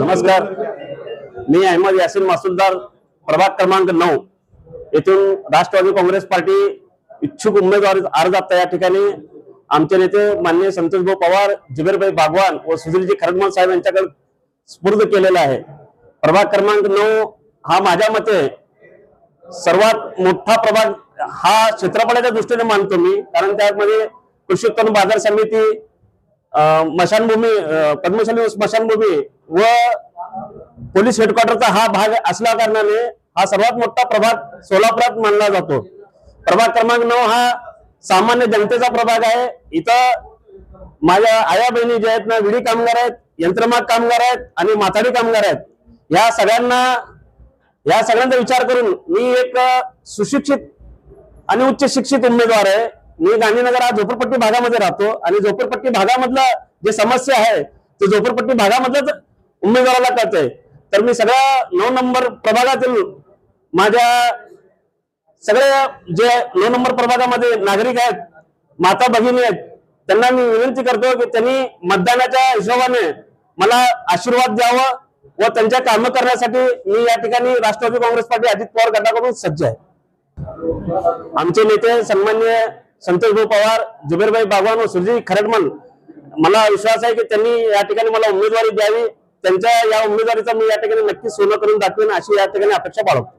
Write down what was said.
नमस्कार. मी अहमद यासिन मासुलदार प्रभाग क्रमांक नऊ. येथून राष्ट्रवादी काँग्रेस पार्टी इच्छुक उमेदवार अर्ज आता या ठिकाणी आमचे नेते माननीय संतोषभाऊ पवार जुबेरभाई भागवान व सुधीरजी खरगमल साहेब यांच्याकडे स्फूर्द केलेला आहे. प्रभाग क्रमांक नऊ हा माझ्या मते सर्वात मोठा प्रभाग हा क्षेत्रफळाच्या दृष्टीने मानतो मी कारण त्यामध्ये कृषी उत्पन्न बाजार समिती स्मशानभूमी मशानभूमी पद्मशाली स्मशानभूमी व पोलीस हेडक्वार्टरचा हा भाग असल्या कारणाने हा सर्वात मोठा प्रभाग सोलापुरात मानला जातो. प्रभाग क्रमांक नऊ हा सामान्य जनतेचा प्रभाग आहे. इथं माझ्या आया बहिणी ज्या आहेत ना विडी कामगार आहेत यंत्रमाग कामगार आहेत आणि माथाडी कामगार आहेत. या सगळ्यांना या सगळ्यांचा विचार करून मी एक सुशिक्षित आणि उच्च शिक्षित उमेदवार आहे. मी गांधीनगर हा झोपडपट्टी भागामध्ये राहतो आणि झोपडपट्टी भागामधला जे समस्या आहे ते झोपडपट्टी भागामधल्याच उमेदवाराला कळतंय. तर मी सगळ्या नऊ नंबर प्रभागातील माझ्या सगळ्या जे नऊ नंबर प्रभागामध्ये नागरिक आहेत माता भगिनी आहेत त्यांना मी विनंती करतो की त्यांनी मतदानाच्या हिशोबाने मला आशीर्वाद द्यावा व त्यांच्या कामं करण्यासाठी मी या ठिकाणी राष्ट्रवादी काँग्रेस पार्टी अजित पवार गटाकडून सज्ज आहे. आमचे नेते सन्मान्य संतोषभाऊ पवार जुबेरभाई बागवान व सुरजी खरडमल मला विश्वास आहे की त्यांनी या ठिकाणी मला उमेदवारी द्यावी. त्यांच्या या उमेदवारीचा मी या ठिकाणी नक्की सोनं करून दाखवेन अशी या ठिकाणी अपेक्षा बाळगतो.